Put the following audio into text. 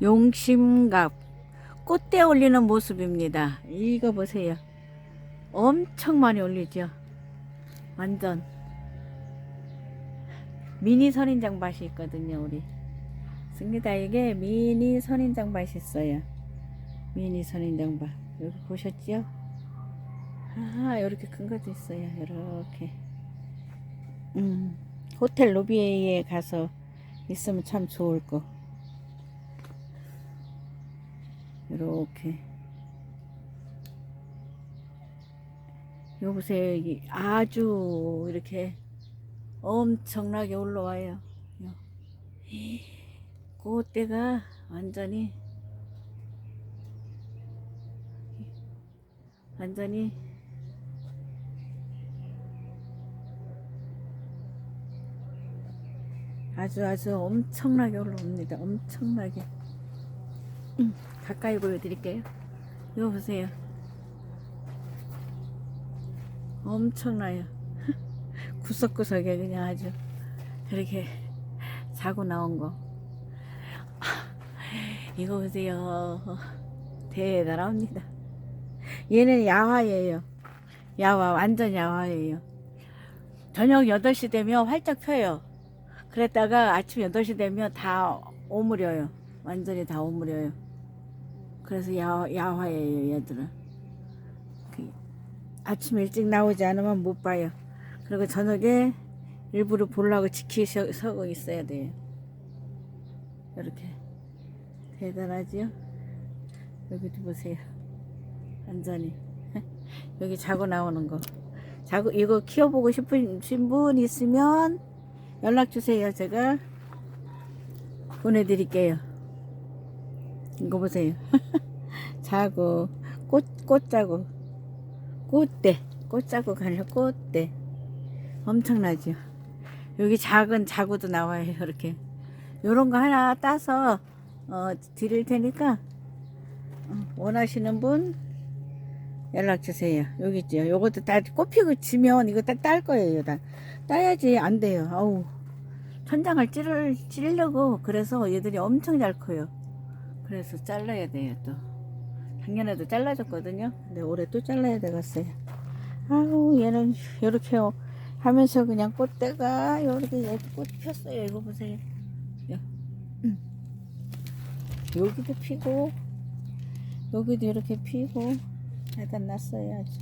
용심갑 꽃대 올리는 모습입니다. 이거 보세요. 엄청 많이 올리죠. 완전 미니 선인장 밭이 있거든요. 우리 승리다에게 미니 선인장 밭이 있어요. 미니 선인장 밭 여기 보셨죠? 아 이렇게 큰 것도 있어요. 이렇게 음, 호텔 로비에 가서 있으면 참 좋을 거. 이렇게. 여기 아주 이렇게 엄청나게 올라와요. 요. 그때가 완전히 완전히 아주 아주 엄청나게 올라옵니다. 엄청나게. 음, 가까이 보여드릴게요. 이거 보세요. 엄청나요. 구석구석에 그냥 아주 이렇게 자고 나온 거. 이거 보세요. 대단합니다. 얘는 야화예요. 야화, 완전 야화예요. 저녁 8시 되면 활짝 펴요. 그랬다가 아침 8시 되면 다 오므려요. 완전히 다 오므려요. 그래서 야, 야화예요, 얘들은. 그 아침 일찍 나오지 않으면 못 봐요. 그리고 저녁에 일부러 보려고 지키서고 있어야 돼요. 이렇게. 대단하지요? 여기도 보세요. 완전히. 여기 자고 나오는 거. 자고, 이거 키워보고 싶으신 분 있으면 연락 주세요. 제가 보내드릴게요. 이거 보세요. 자고 꽃 꽃자고 꽃대 꽃자고 가는 꽃대 엄청나죠. 여기 작은 자구도 나와요. 이렇게 요런 거 하나 따서 어, 드릴 테니까 어, 원하시는 분 연락 주세요. 여기 있죠. 요것도 다 꽃피고 지면 이거 다 딸 거예요. 다 따야지 안 돼요. 아우 천장을 찌를 찌르려고 그래서 얘들이 엄청 잘 커요. 그래서 잘라야 돼요 또. 작년에도 잘라줬거든요. 근데 올해 또 잘라야 되겠어요. 아우 얘는 이렇게 하면서 그냥 꽃대가 이렇게 꽃 폈어요. 이거 보세요. 여- 음. 여기도 피고 여기도 이렇게 피고 일단 났어요 아주